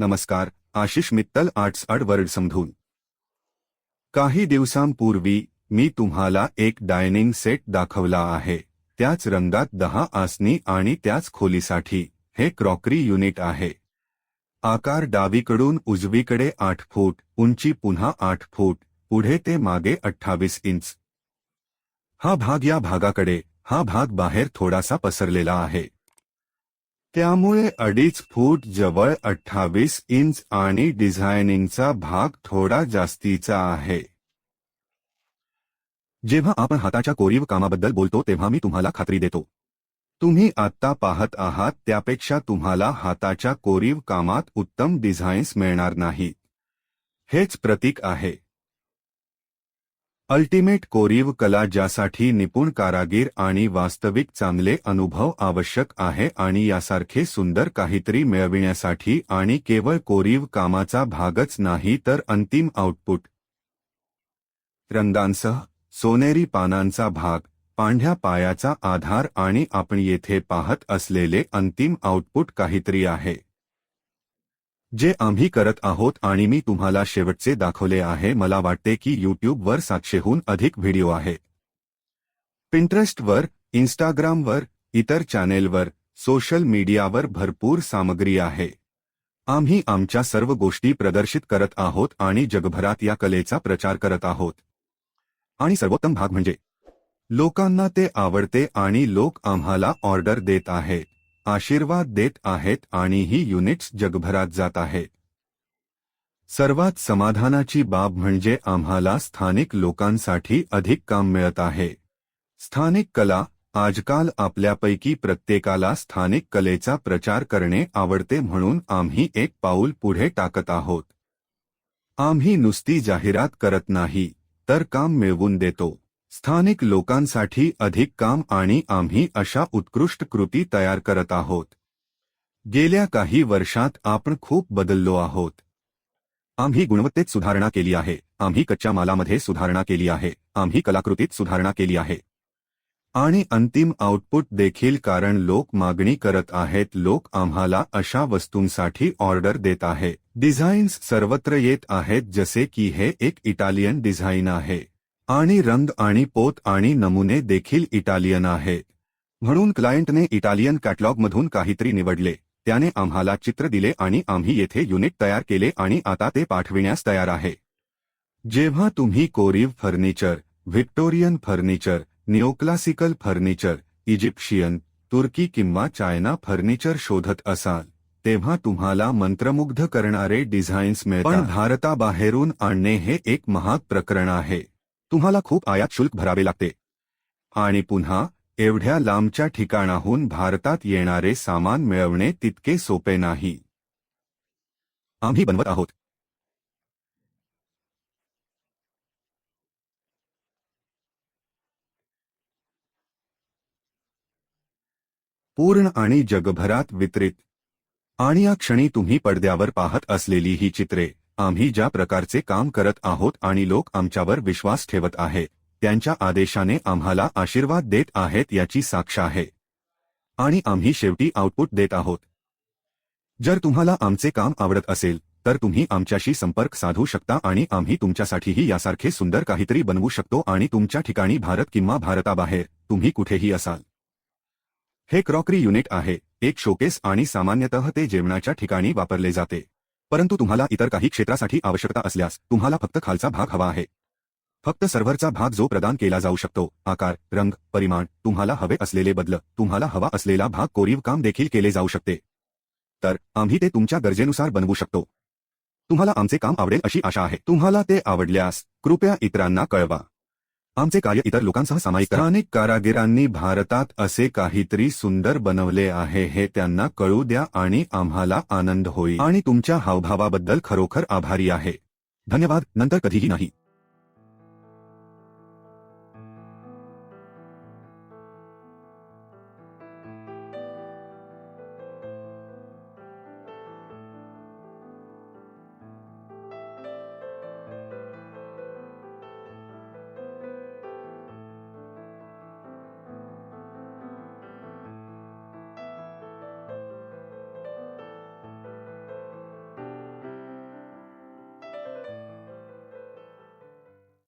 नमस्कार Ashish Mittal arts and world समधून. काही दिवसांपूर्वी मी तुम्हाला एक डायनिंग सेट दाखवला आहे. त्याच रंगात दहा आसनी आणि त्याच खोलीसाठी हे क्रॉकरी युनिट आहे. आकार डावीकडून उजवीकडे आठ फूट उंची पुन्हा आठ फूट पुढे ते मागे अठ्ठावीस इंच. हा भाग या भागाकडे हा भाग बाहेर थोडासा पसरलेला आहे. त्यामुळे अडीच फूट जवळ अठ्ठावीस इंच आणि डिझायनिंगचा भाग थोडा जास्तीचा आहे. जेव्हा आपण हाताच्या कोरीव कामाबद्दल बोलतो तेव्हा मी तुम्हाला खात्री देतो. तुम्ही आत्ता पाहत आहात त्यापेक्षा तुम्हाला हाताच्या कोरीव कामात उत्तम डिझाईन्स मिळणार नाहीत. हेच प्रतीक आहे. अल्टिमेट कोरीव कला ज्यासाठी निपुण कारागीर आणि वास्तविक चांगले अनुभव आवश्यक आहे आणि यासारखे सुंदर काहीतरी मिळविण्यासाठी आणि केवळ कोरीव कामाचा भागच नाही तर अंतिम आउटपुट रंगांसह सोनेरी पानांचा भाग पांढ्या पायाचा आधार आणि आपण येथे पाहत असलेले अंतिम आउटपुट काहीतरी आहे. जे आम्ही करत आहोत आणि मी तुम्हाला शेवटचे दाखवले आहे मला वाटते की यूट्यूबवर सातशेहून अधिक व्हिडिओ आहे. पिंटरेस्टवर इन्स्टाग्रामवर इतर चॅनेलवर सोशल मीडियावर भरपूर सामग्री आहे. आम्ही आमच्या सर्व गोष्टी प्रदर्शित करत आहोत आणि जगभरात या कलेचा प्रचार करत आहोत. आणि सर्वोत्तम भाग म्हणजे लोकांना ते आवडते आणि लोक आम्हाला ऑर्डर देत आहेत. आशीर्वाद देत आहेत आणि ही युनिट्स जगभरात जात आहेत सर्वात समाधानाची बाब म्हणजे आम्हाला स्थानिक लोकांसाठी अधिक काम मिळत आहे. स्थानिक कला आजकाल आपल्यापैकी प्रत्येकाला स्थानिक कलेचा प्रचार करणे आवडते म्हणून आम्ही एक पाऊल पुढे टाकत आहोत. आम्ही नुसती जाहिरात करत नाही तर काम मिळवून देतो. स्थानिक लोकांसाठी अधिक काम आणि आम्ही अशा उत्कृष्ट कृती तयार करत आहोत. गेल्या काही वर्षात आपण खूप बदललो आहोत. आम्ही गुणवत्तेत सुधारणा केली आहे. आम्ही कच्च्या मालामध्ये सुधारणा केली आहे. आम्ही कलाकृतीत सुधारणा केली आहे. आणि अंतिम आउटपुट देखील कारण लोक मागणी करत आहेत. लोक आम्हाला अशा वस्तूंसाठी ऑर्डर देत आहे. डिझाईन्स सर्वत्र येत आहेत जसे की हे एक इटालियन डिझाईन आहे. आणि रंग आणि पोत आणि नमुने देखील इटालियन आहे. म्हणून क्लायंटने इटालियन कॅटलॉगमधून काहीतरी निवडले. त्याने आम्हाला चित्र दिले आणि आम्ही येथे युनिट तयार केले आणि आता ते पाठविण्यास तयार आहे. जेव्हा तुम्ही कोरीव furniture Victorian furniture neoclassical furniture Egyptian तुर्की किंवा चायना फर्निचर शोधत असाल तेव्हा तुम्हाला मंत्रमुग्ध करणारे डिझाईन्स मिळतात. पण भारताबाहेरून आणणे हे एक महाग प्रकरण आहे. तुम्हाला खूप आयात शुल्क भरावे लागते. आणि पुन्हा एवढ्या लांबच्या ठिकाणाहून भारतात येणारे सामान मिळवणे तितके सोपे नाही. आम्ही बनवत आहोत. पूर्ण आणि जगभरात वितरित. आणि या क्षणी तुम्ही पडद्यावर पाहत असलेली ही चित्रे. आम्ही ज्या प्रकारचे काम करत आहोत आणि लोक आमच्यावर विश्वास ठेवत आहे त्यांच्या आदेशाने आम्हाला आशीर्वाद देत आहेत याची साक्ष आहे. आणि आम्ही शेवटी आउटपुट देत आहोत. जर तुम्हाला आमचे काम आवडत असेल तर तुम्ही आमच्याशी संपर्क साधू शकता आणि आम्ही तुमच्यासाठीही यासारखे सुंदर काहीतरी बनवू शकतो आणि तुमच्या ठिकाणी भारत किंवा भारताबाहेर तुम्ही कुठेही असाल. हे क्रॉकरी युनिट आहे एक शोकेस आणि सामान्यतः ते जेवणाच्या ठिकाणी वापरले जाते. परंतु तुम्हाला इतर काही क्षेत्रासाठी आवश्यकता असल्यास तुम्हाला फक्त खालचा भाग हवा आहे. फक्त सर्व्हरचा भाग जो प्रदान केला जाऊ शकतो आकार रंग परिमाण तुम्हाला हवे असलेले बदल तुम्हाला हवा असलेला भाग कोरीव काम देखील केले जाऊ शकते. तर आम्ही ते तुमच्या गरजेनुसार बनवू शकतो. तुम्हाला आमचे काम आवडेल अशी आशा आहे. तुम्हाला ते आवडल्यास कृपया इतरांना कळवा. आमचे कार्य इतर लोकांसह सामायिक करा. स्थानिक कारागिरांनी भारतात असे काहीतरी सुंदर बनवले आहे हे त्यांना कळू द्या आणि आम्हाला आनंद होईल. आणि तुमच्या हावभावाबद्दल खरोखर आभारी आहे. धन्यवाद. नंतर कधीही नाही.